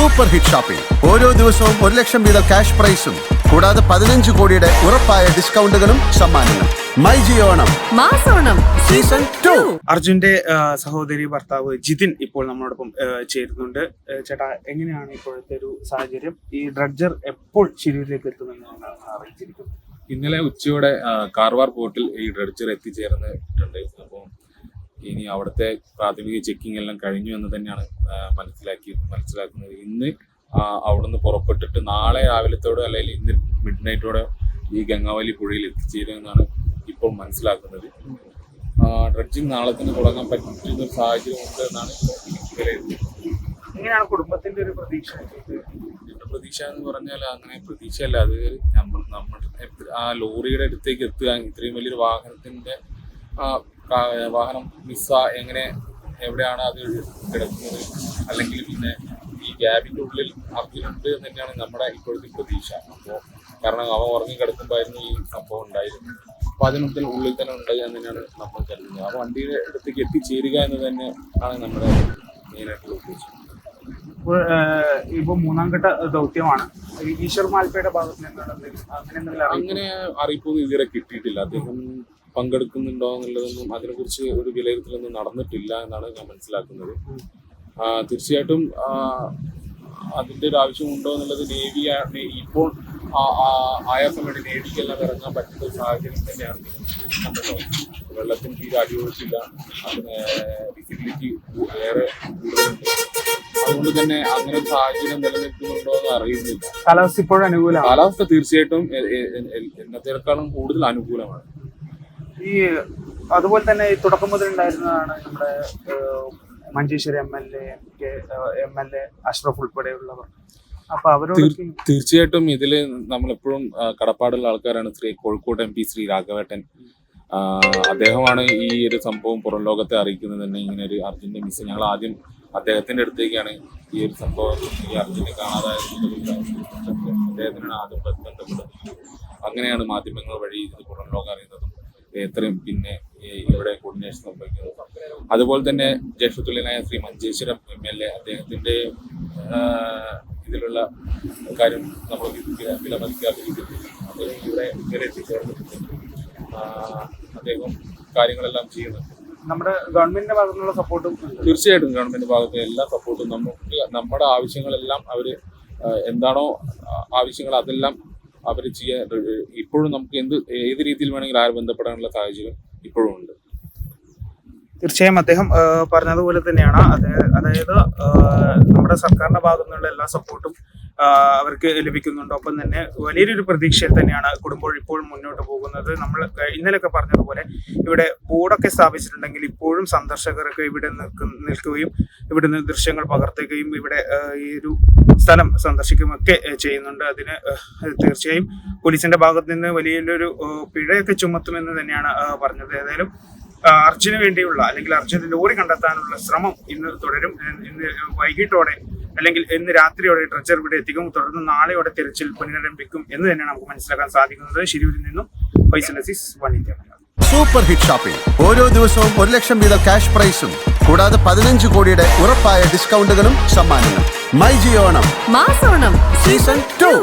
Super hit shopping ഓരോ ദിവസവും ഒരു ലക്ഷം വീതം ക്യാഷ് പ്രൈസും. കൂടാതെ പതിനഞ്ച് കോടിയുടെ ഉറപ്പായ ഡിസ്കൗണ്ടുകളും സമ്മാനങ്ങളും. മൈ ജിയോണം മാസോണം. Season two. അർജുന്റെ സഹോദരി ഭർത്താവ് ജിതിൻ ഇപ്പോൾ നമ്മളോടൊപ്പം ചേരുന്നുണ്ട്. ചേട്ടാ എങ്ങനെയാണ് ഇപ്പോഴത്തെ ഒരു സാഹചര്യം? ഈ ഡ്രഡ്ജർ എപ്പോൾ ശരീരത്തിലേക്ക് എത്തുമെന്ന് അറിയിച്ചിരിക്കുന്നത് ഇന്നലെ ഉച്ചയോടെ കാർവാർ പോർട്ടിൽ ഈ ഡ്രഡ്ജർ എത്തിച്ചേർന്ന് ഇനി അവിടുത്തെ പ്രാഥമിക ചെക്കിംഗ് എല്ലാം കഴിഞ്ഞു എന്ന് തന്നെയാണ് മനസ്സിലാക്കി മനസ്സിലാക്കുന്നത്. ഇന്ന് അവിടുന്ന് പുറപ്പെട്ടിട്ട് നാളെ രാവിലത്തോടെ അല്ലെങ്കിൽ ഇന്ന് മിഡ് നൈറ്റോടെ ഈ ഗംഗാവലി പുഴയിൽ എത്തിച്ചേരുമെന്നാണ് ഇപ്പോൾ മനസ്സിലാക്കുന്നത്. ഡ്രഡ്ജിങ് നാളെ തന്നെ തുടങ്ങാൻ പറ്റുന്ന ഒരു സാഹചര്യം ഉണ്ട് എന്നാണ് വിലയിരുത്തുന്നത് കുടുംബത്തിന്റെ ഒരു പ്രതീക്ഷ? പ്രതീക്ഷ എന്ന് പറഞ്ഞാൽ അങ്ങനെ പ്രതീക്ഷയല്ല. അത് നമ്മൾ നമ്മുടെ ആ ലോറിയുടെ അടുത്തേക്ക് എത്തുക ഇത്രയും വലിയൊരു വാഹനത്തിന്റെ വാഹനം മിസ്സ എങ്ങനെ എവിടെയാണ് അത് കിടക്കുന്നത്? അല്ലെങ്കിൽ പിന്നെ ഈ ഗ്യാബിന്റെ ഉള്ളിൽ അർജുനുണ്ട് എന്ന് തന്നെയാണ് നമ്മുടെ ഇപ്പോഴത്തെ പ്രതീക്ഷ. അപ്പോൾ കാരണം അവൻ ഉറങ്ങി കിടക്കുമ്പോഴായിരുന്നു ഈ സംഭവം ഉണ്ടായിരുന്നു അപ്പോൾ അതിനൊക്കെ ഉള്ളിൽ തന്നെ ഉണ്ടായി എന്ന് തന്നെയാണ് നമ്മൾ കരുതുന്നത്. ആ വണ്ടിയുടെ അടുത്തേക്ക് എത്തിച്ചേരുക എന്ന് തന്നെ ആണ് നമ്മുടെ മെയിനായിട്ടുള്ള ഉദ്ദേശം. ഇപ്പോൾ ഇപ്പൊ മൂന്നാം ഘട്ട ദൗത്യമാണ്. ഈശ്വർ മാൽപ്പയുടെ ഭാഗത്ത് അങ്ങനെ അറിയിപ്പൊന്നും ഇതുവരെ കിട്ടിയിട്ടില്ല. അദ്ദേഹം പങ്കെടുക്കുന്നുണ്ടോ എന്നുള്ളതൊന്നും അതിനെക്കുറിച്ച് ഒരു വിലയിരുത്തലൊന്നും നടന്നിട്ടില്ല എന്നാണ് ഞാൻ മനസ്സിലാക്കുന്നത്. തീർച്ചയായിട്ടും അതിന്റെ അതിന്റെ ഒരു ആവശ്യമുണ്ടോ എന്നുള്ളത് നേവി ഇപ്പോൾ ആയാസമായിട്ട് നേവിക്കെല്ലാം ഇറങ്ങാൻ പറ്റുന്ന ഒരു സാഹചര്യം തന്നെയാണ്. കണ്ടല്ലോ വെള്ളത്തിന് തീരെ അടിയൊഴിച്ചില്ല അതിന് വിസിബിലിറ്റി ഏറെ കൂടുതലുണ്ട് അതുകൊണ്ട് തന്നെ അങ്ങനെ ഒരു സാഹചര്യം നിലനിൽക്കുന്നുണ്ടോ എന്ന് അറിയുന്നില്ല. കാലാവസ്ഥ ഇപ്പോഴും അനുകൂലമാണ്. കാലാവസ്ഥ തീർച്ചയായിട്ടും എന്നത്തേക്കാളും കൂടുതൽ അനുകൂലമാണ്. ഈ അതുപോലെ തന്നെ തുടക്കം മുതൽ ഉണ്ടായിരുന്നതാണ് നമ്മുടെ മഞ്ചേശ്വരി M L A M L A Ashraf ഉൾപ്പെടെയുള്ളവർ. അപ്പൊ അവരോട് തീർച്ചയായിട്ടും ഇതിൽ നമ്മളെപ്പോഴും കടപ്പാടുള്ള ആൾക്കാരാണ് ശ്രീ കോഴിക്കോട് എം പി ശ്രീ രാഘവേട്ടൻ. അദ്ദേഹമാണ് ഈ ഒരു സംഭവം പുറം ലോകത്തെ അറിയിക്കുന്നത് തന്നെ ഇങ്ങനെ ഒരു അർജുന്റെ മിസ് ഞങ്ങൾ ആദ്യം അദ്ദേഹത്തിന്റെ അടുത്തേക്കാണ് ഈ ഒരു സംഭവം ഈ അർജുനെ കാണാതായ അദ്ദേഹത്തിനാണ് ആദ്യം ബന്ധപ്പെട്ടത്. അങ്ങനെയാണ് മാധ്യമങ്ങൾ വഴി ഇത് പുറം ലോകം അറിയുന്നതും. എത്രയും പിന്നെ ഇവിടെ കോർഡിനേഷൻ സംഭവിക്കുന്നത്. അതുപോലെ തന്നെ ജ്യേഷ്ഠതുല്യനായ Shri Manjeshwaram M L A അദ്ദേഹത്തിന്റെ ഇതിലുള്ള കാര്യം നമ്മൾ വില- വിലമതിക്കാത്ത രീതിയിൽ അദ്ദേഹം ഇവിടെ ഇവരെ എത്തിച്ചേർന്നിട്ടുണ്ട്. അദ്ദേഹം കാര്യങ്ങളെല്ലാം ചെയ്യുന്നു നമ്മുടെ ഗവൺമെന്റിന്റെ ഭാഗത്തു നിന്നുള്ള സപ്പോർട്ടും തീർച്ചയായിട്ടും ഗവൺമെന്റിന്റെ ഭാഗത്ത് എല്ലാ സപ്പോർട്ടും നമുക്ക് നമ്മുടെ ആവശ്യങ്ങളെല്ലാം അവർ എന്താണോ ആവശ്യങ്ങൾ അതെല്ലാം അവർ ചെയ്യാൻ ഇപ്പോഴും നമുക്ക് എന്ത് ഏത് രീതിയിൽ വേണമെങ്കിലും ആര് ബന്ധപ്പെടാനുള്ള സാഹചര്യം ഇപ്പോഴും ഉണ്ട്. തീർച്ചയായും അദ്ദേഹം പറഞ്ഞതുപോലെ തന്നെയാണ്. അതായത് നമ്മുടെ സർക്കാരിന്റെ ഭാഗത്തു നിന്നുള്ള എല്ലാ സപ്പോർട്ടും അവർക്ക് ലഭിക്കുന്നുണ്ട്. ഒപ്പം തന്നെ വലിയൊരു പ്രതീക്ഷയിൽ തന്നെയാണ് കുടുംബം ഇപ്പോൾ മുന്നോട്ട് പോകുന്നത്. നമ്മൾ ഇന്നലെയൊക്കെ പറഞ്ഞതുപോലെ ഇവിടെ ബോർഡൊക്കെ സ്ഥാപിച്ചിട്ടുണ്ടെങ്കിൽ ഇപ്പോഴും സന്ദർശകർക്ക് ഇവിടെ നിൽക്കും നിൽക്കുകയും ഇവിടുന്ന് ദൃശ്യങ്ങൾ പകർത്തുകയും ഇവിടെ ഈ ഒരു സ്ഥലം സന്ദർശിക്കുകയൊക്കെ ചെയ്യുന്നുണ്ട്. അതിന് തീർച്ചയായും പോലീസിന്റെ ഭാഗത്ത് നിന്ന് വലിയൊരു പിഴയൊക്കെ ചുമത്തുമെന്ന് തന്നെയാണ് പറഞ്ഞത്. ഏതായാലും അർജുന് വേണ്ടിയുള്ള അല്ലെങ്കിൽ അർജുന് ലോറി കണ്ടെത്താനുള്ള ശ്രമം ഇന്ന് തുടരും. ഇന്ന് വൈകിട്ടോടെ അല്ലെങ്കിൽ ഇന്ന് രാത്രിയോടെ ട്രച്ചർ ഇവിടെ എത്തിക്കും. തുടർന്ന് നാളെയോടെ തിരച്ചിൽ പുനരംഭിക്കും എന്ന് തന്നെയാണ് നമുക്ക് മനസ്സിലാക്കാൻ സാധിക്കുന്നത്. ശിരൂരിൽ നിന്നും Faisal Aziz one India super hit shopping ഓരോ ദിവസവും ഒരു ലക്ഷം വീതം ക്യാഷ് പ്രൈസും കൂടാതെ പതിനഞ്ച് കോടിയുടെ ഉറപ്പായ ഡിസ്കൗണ്ടുകളും സമ്മാനങ്ങളും. മൈ ജിയോണം മാസോണം. Season two